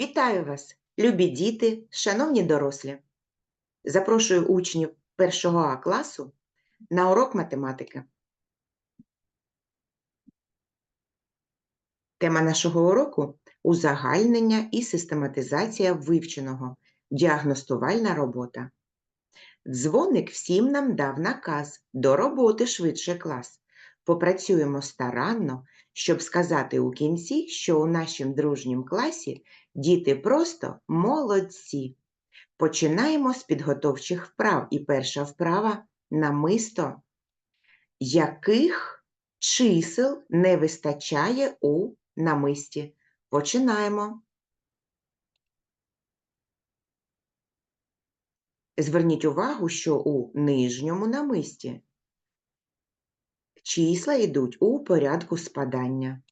Вітаю вас, любі діти, шановні дорослі. Запрошую учнів 1 А класу на урок математики. Тема нашого уроку узагальнення і систематизація вивченого, діагностувальна робота. Дзвоник всім нам дав наказ до роботи швидше клас. Попрацюємо старанно, щоб сказати у кінці, що у нашім дружнім класі діти просто молодці. Починаємо з підготовчих вправ. І перша вправа намисто. Яких чисел не вистачає у намисті? Починаємо. Зверніть увагу, що у нижньому намисті числа йдуть у порядку спадання.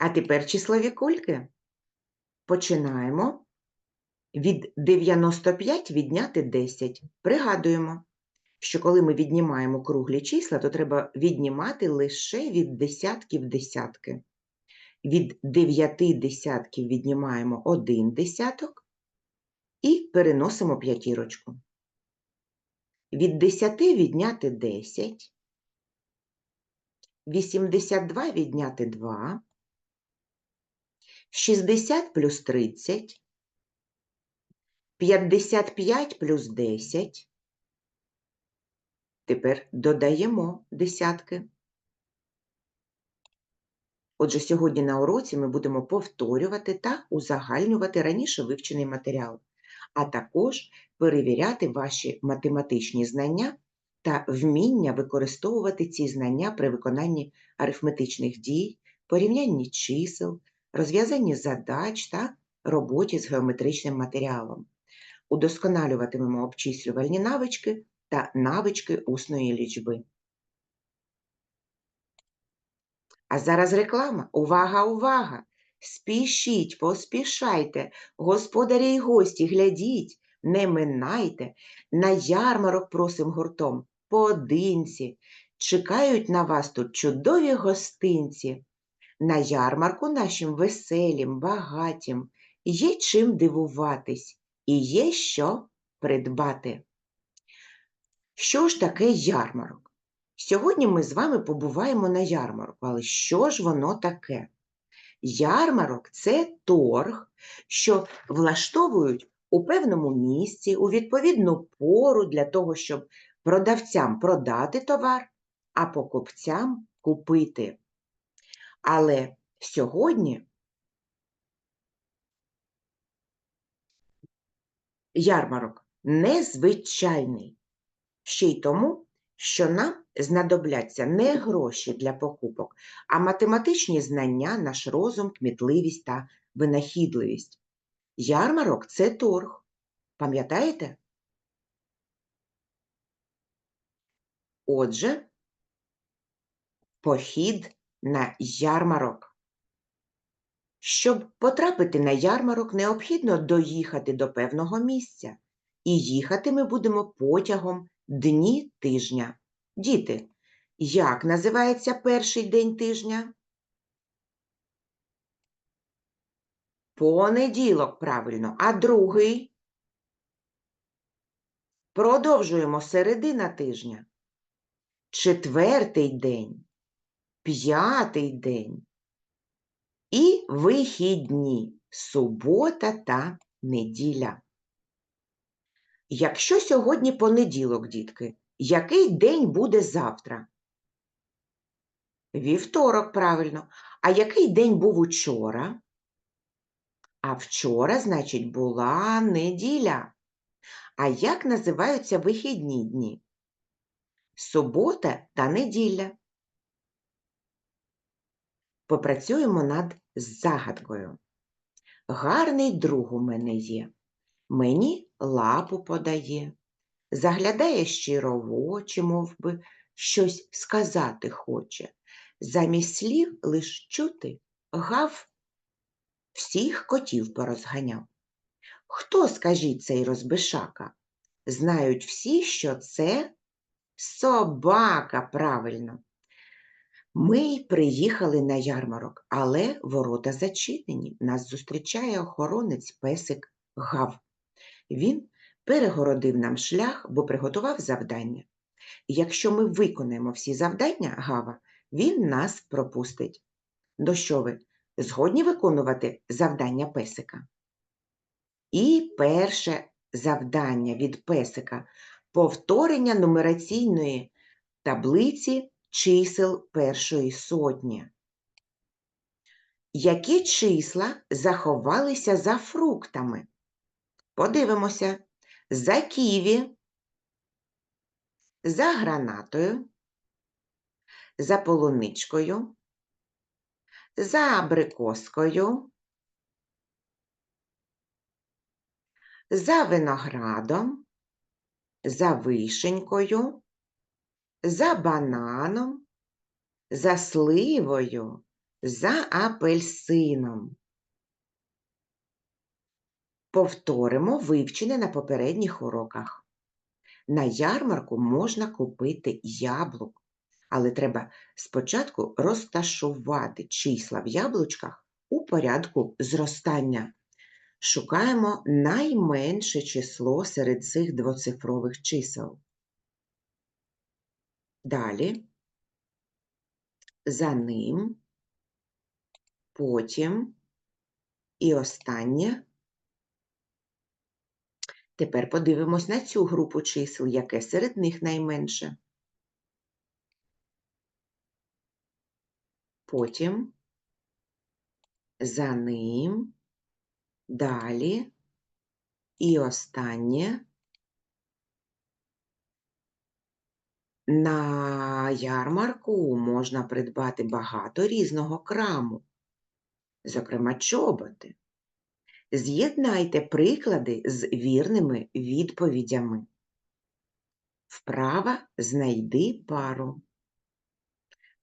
А тепер числові кульки. Починаємо. Від 95 відняти 10. Пригадуємо, що коли ми віднімаємо круглі числа, то треба віднімати лише від десятків десятки. Від 9 десятків віднімаємо 1 десяток і переносимо п'ятірочку. Від 10 відняти 10, 82 відняти 2, 60 плюс 30, 55 плюс 10. Тепер додаємо десятки. Отже, сьогодні на уроці ми будемо повторювати та узагальнювати раніше вивчений матеріал, а також перевіряти ваші математичні знання та вміння використовувати ці знання при виконанні арифметичних дій, порівнянні чисел, розв'язанні задач та роботі з геометричним матеріалом. Удосконалюватимемо обчислювальні навички та навички усної лічби. А зараз реклама. Увага, увага! Спішіть, поспішайте, господарі й гості, глядіть, не минайте, на ярмарок просим гуртом, поодинці. Чекають на вас тут чудові гостинці. На ярмарку нашим веселім, багатім є чим дивуватись і є що придбати. Що ж таке ярмарок? Сьогодні ми з вами побуваємо на ярмарку, але що ж воно таке? Ярмарок це торг, що влаштовують у певному місці, у відповідну пору для того, щоб продавцям продати товар, а покупцям купити. Але сьогодні ярмарок незвичайний, ще й тому, що нам знадобляться не гроші для покупок, а математичні знання, наш розум, кмітливість та винахідливість. Ярмарок це торг. Пам'ятаєте? Отже, похід на ярмарок. Щоб потрапити на ярмарок, необхідно доїхати до певного місця. І їхати ми будемо потягом дні тижня. Діти, як називається перший день тижня? Понеділок, правильно. А другий? Продовжуємо середина тижня. Четвертий день, п'ятий день і вихідні субота та неділя. Якщо сьогодні понеділок, дітки, який день буде завтра? Вівторок, правильно. А який день був учора? А вчора, значить, була неділя. А як називаються вихідні дні? Субота та неділя. Попрацюємо над загадкою. Гарний друг у мене є. Мені лапу подає, заглядає щиро в очі, мов би, щось сказати хоче. Замість слів лиш чути гав, всіх котів порозганяв. Хто, скажіть, цей розбишака? Знають всі, що це собака, правильно. Ми приїхали на ярмарок, але ворота зачинені. Нас зустрічає охоронець песик Гав. Він перегородив нам шлях, бо приготував завдання. Якщо ми виконаємо всі завдання Гава, він нас пропустить. Ну що ви, згодні виконувати завдання песика? І перше завдання від песика повторення нумераційної таблиці чисел першої сотні. Які числа заховалися за фруктами? Подивимося. За ківі, за гранатою, за полуничкою, за абрикоскою, за виноградом, за вишенькою, за бананом, за сливою, за апельсином. Повторимо вивчене на попередніх уроках. На ярмарку можна купити яблук, але треба спочатку розташувати числа в яблучках у порядку зростання. Шукаємо найменше число серед цих двоцифрових чисел. Далі за ним, потім і останнє. Тепер подивимось на цю групу чисел, яке серед них найменше. Потім за ним, далі і останнє. На ярмарку можна придбати багато різного краму, зокрема чоботи. З'єднайте приклади з вірними відповідями. Вправа знайди пару.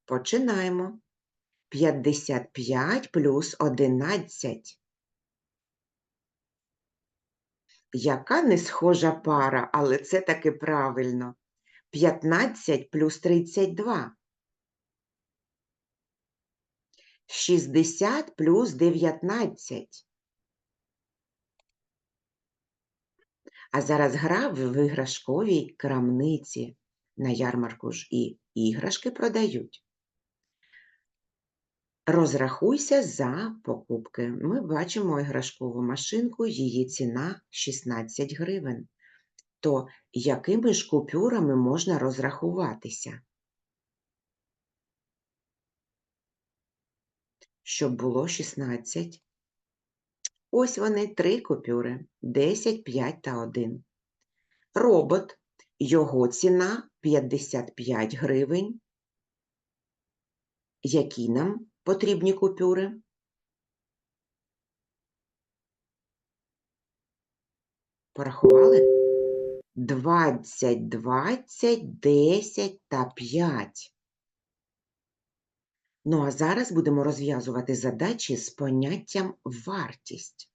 Починаємо. 55 плюс 11. Яка не схожа пара, але це таки правильно. 15 плюс 32. 60 плюс 19. А зараз гра в іграшковій крамниці. На ярмарку ж і іграшки продають. Розрахуйся за покупки. Ми бачимо іграшкову машинку, її ціна 16 гривень. То якими ж купюрами можна розрахуватися? Щоб було 16. Ось вони три купюри 10, 5 та 1. Робот, його ціна 55 гривень. Які нам потрібні купюри? Порахували? 20, 20, 10 та 5. Ну, а зараз будемо розв'язувати задачі з поняттям вартість.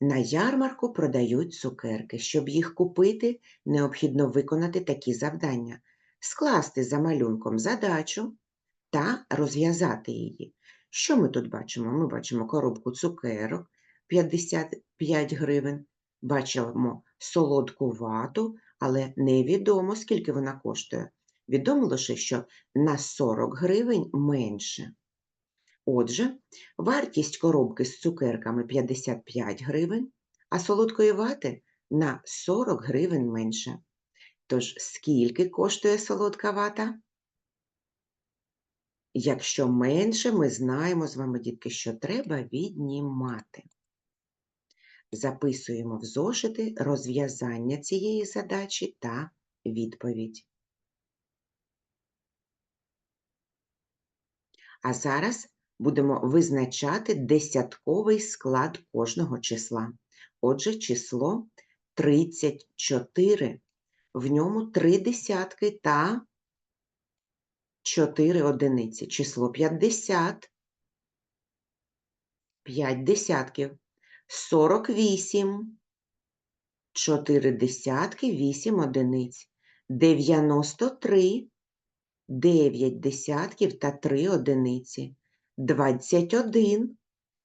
На ярмарку продають цукерки. Щоб їх купити, необхідно виконати такі завдання: скласти за малюнком задачу та розв'язати її. Що ми тут бачимо? Ми бачимо коробку цукерок 55 гривень, бачимо солодку вату, але невідомо, скільки вона коштує. Відомо лише, що на 40 гривень менше. Отже, вартість коробки з цукерками 55 гривень, а солодкої вати на 40 гривень менше. Тож, скільки коштує солодка вата? Якщо менше, ми знаємо з вами, дітки, що треба віднімати. Записуємо в зошити розв'язання цієї задачі та відповідь. А зараз будемо визначати десятковий склад кожного числа. Отже, число 34. В ньому три десятки та 4 одиниці. Число 50. 5 десятків. 48. 4 десятки, 8 одиниць. 93. 9 десятків та 3 одиниці. 21,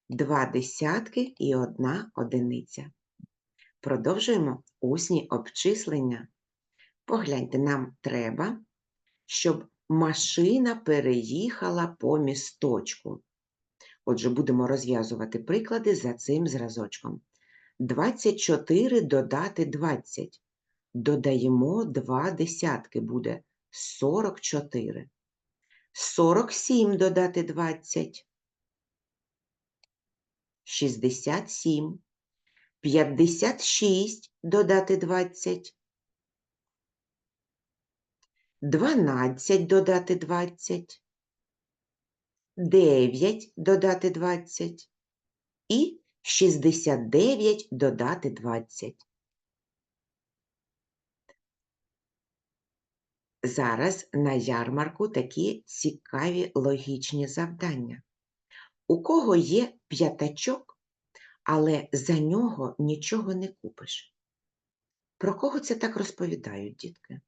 2 десятки і 1 одиниця. Продовжуємо усні обчислення. Погляньте, нам треба, щоб машина переїхала по місточку. Отже, будемо розв'язувати приклади за цим зразочком. 24 додати 20. Додаємо 2 десятки, буде 44. 47 додати 20. 67. 56 додати 20. 12 додати 20. 9 додати 20 і 69 додати 20. Зараз на ярмарку такі цікаві логічні завдання. У кого є п'ятачок, але за нього нічого не купиш? Про кого це так розповідають, дітки?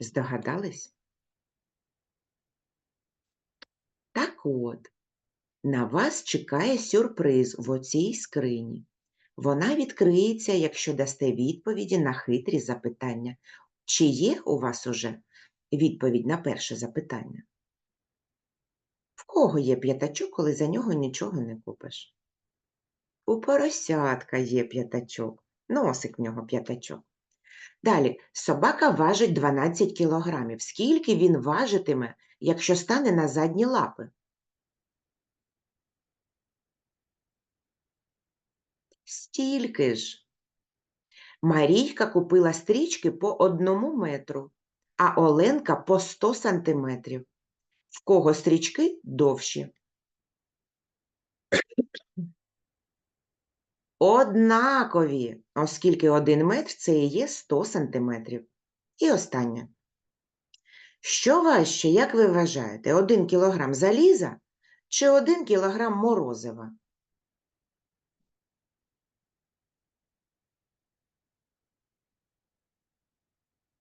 Здогадались? Так от, на вас чекає сюрприз в оцій скрині. Вона відкриється, якщо дасте відповіді на хитрі запитання. Чи є у вас уже відповідь на перше запитання? В кого є п'ятачок, коли за нього нічого не купиш? У поросятка є п'ятачок, носик в нього п'ятачок. Далі, собака важить 12 кілограмів. Скільки він важитиме, якщо стане на задні лапи? Стільки ж. Марійка купила стрічки по одному метру, а Оленка по 100 сантиметрів. В кого стрічки довші? Однакові, оскільки один метр це і є 100 сантиметрів. І останнє. Що важче, як ви вважаєте, 1 кілограм заліза чи 1 кілограм морозива?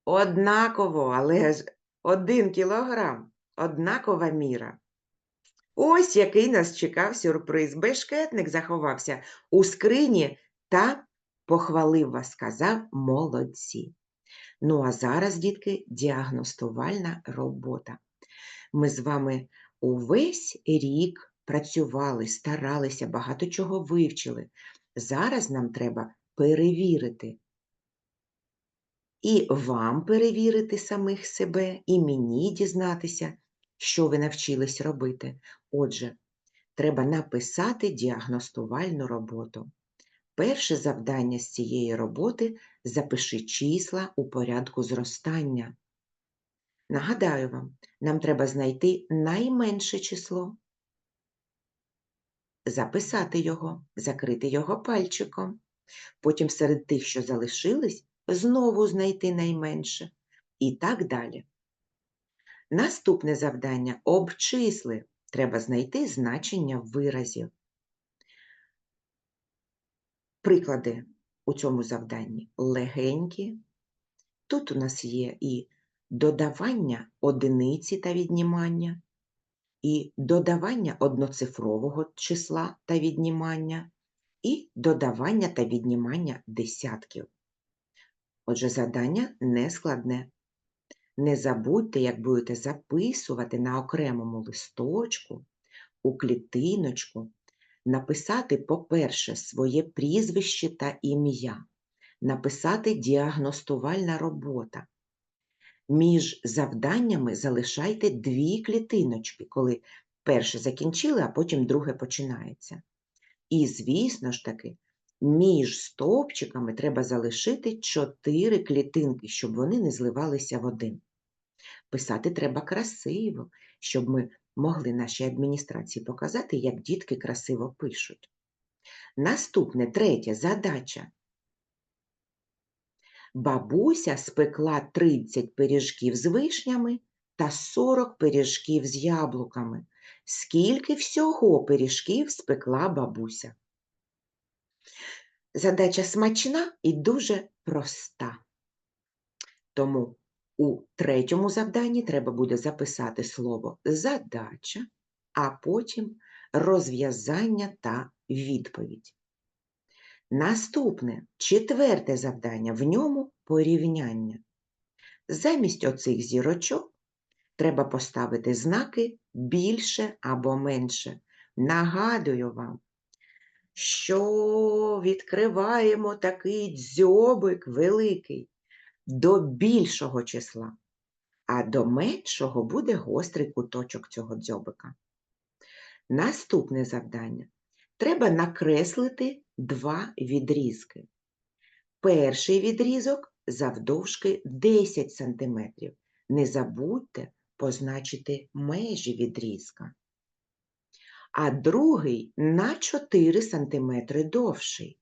Однаково, але ж 1 кілограм – однакова міра. Ось який нас чекав сюрприз. Бешкетник заховався у скрині та похвалив вас, сказав молодці. Ну а зараз, дітки, діагностувальна робота. Ми з вами увесь рік працювали, старалися, багато чого вивчили. Зараз нам треба перевірити. І вам перевірити самих себе, і мені дізнатися, що ви навчились робити. Отже, треба написати діагностувальну роботу. Перше завдання з цієї роботи запиши числа у порядку зростання. Нагадаю вам, нам треба знайти найменше число, записати його, закрити його пальчиком. Потім серед тих, що залишились, знову знайти найменше. І так далі. Наступне завдання обчисли. Треба знайти значення виразів. Приклади у цьому завданні легенькі. Тут у нас є і додавання одиниці та віднімання, і додавання одноцифрового числа та віднімання, і додавання та віднімання десятків. Отже, завдання нескладне. Не забудьте, як будете записувати на окремому листочку, у клітиночку, написати, по-перше, своє прізвище та ім'я, написати діагностувальна робота. Між завданнями залишайте дві клітиночки, коли перше закінчили, а потім друге починається. І, звісно ж таки, між стовпчиками треба залишити чотири клітинки, щоб вони не зливалися в один. Писати треба красиво, щоб ми могли нашій адміністрації показати, як дітки красиво пишуть. Наступне, третя задача. Бабуся спекла 30 пиріжків з вишнями та 40 пиріжків з яблуками. Скільки всього пиріжків спекла бабуся? Задача смачна і дуже проста. Тому у третьому завданні треба буде записати слово задача, а потім розв'язання та відповідь. Наступне, четверте завдання, в ньому порівняння. Замість оцих зірочок треба поставити знаки більше або менше. Нагадую вам, що відкриваємо такий дзьобик великий до більшого числа, а до меншого буде гострий куточок цього дзьобика. Наступне завдання. Треба накреслити два відрізки. Перший відрізок завдовжки 10 см. Не забудьте позначити межі відрізка. А другий на 4 см довший.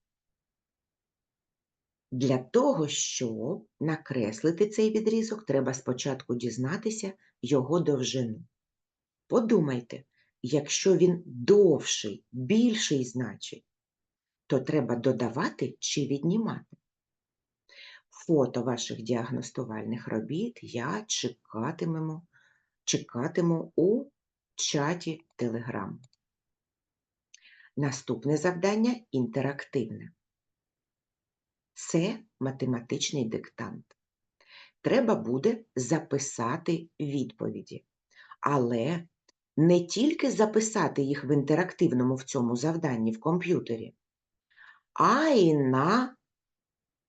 Для того, щоб накреслити цей відрізок, треба спочатку дізнатися його довжину. Подумайте, якщо він довший, більший значить, то треба додавати чи віднімати. Фото ваших діагностувальних робіт я чекатимемо, чекатиму у чаті Telegram. Наступне завдання інтерактивне. Це математичний диктант. Треба буде записати відповіді, але не тільки записати їх в інтерактивному в цьому завданні в комп'ютері, а й на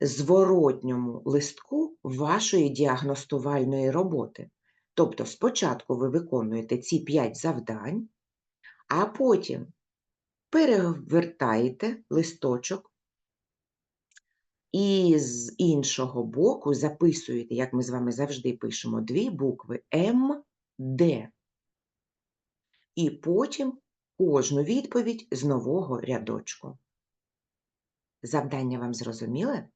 зворотньому листку вашої діагностувальної роботи. Тобто спочатку ви виконуєте ці 5 завдань, а потім перевертаєте листочок і з іншого боку записуєте, як ми з вами завжди пишемо, дві букви М, Д. І потім кожну відповідь з нового рядочку. Завдання вам зрозуміле?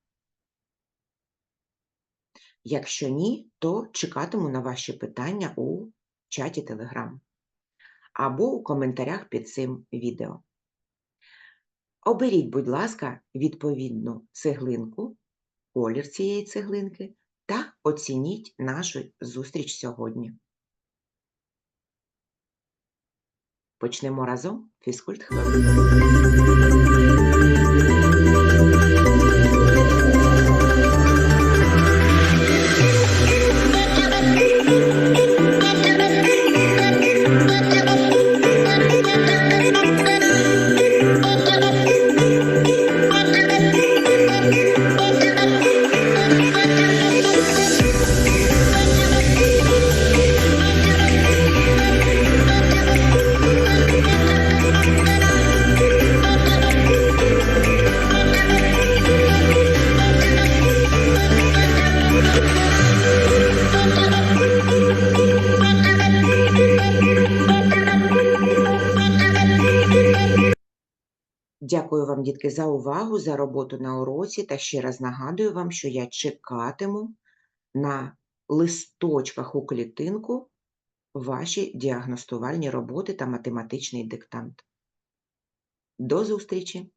Якщо ні, то чекатиму на ваші питання у чаті Telegram або у коментарях під цим відео. Оберіть, будь ласка, відповідну цеглинку, колір цієї цеглинки та оцініть нашу зустріч сьогодні. Почнемо разом фізкульт хвилин. Вам, дітки, за увагу, за роботу на уроці та ще раз нагадую вам, що я чекатиму на листочках у клітинку ваші діагностувальні роботи та математичний диктант. До зустрічі!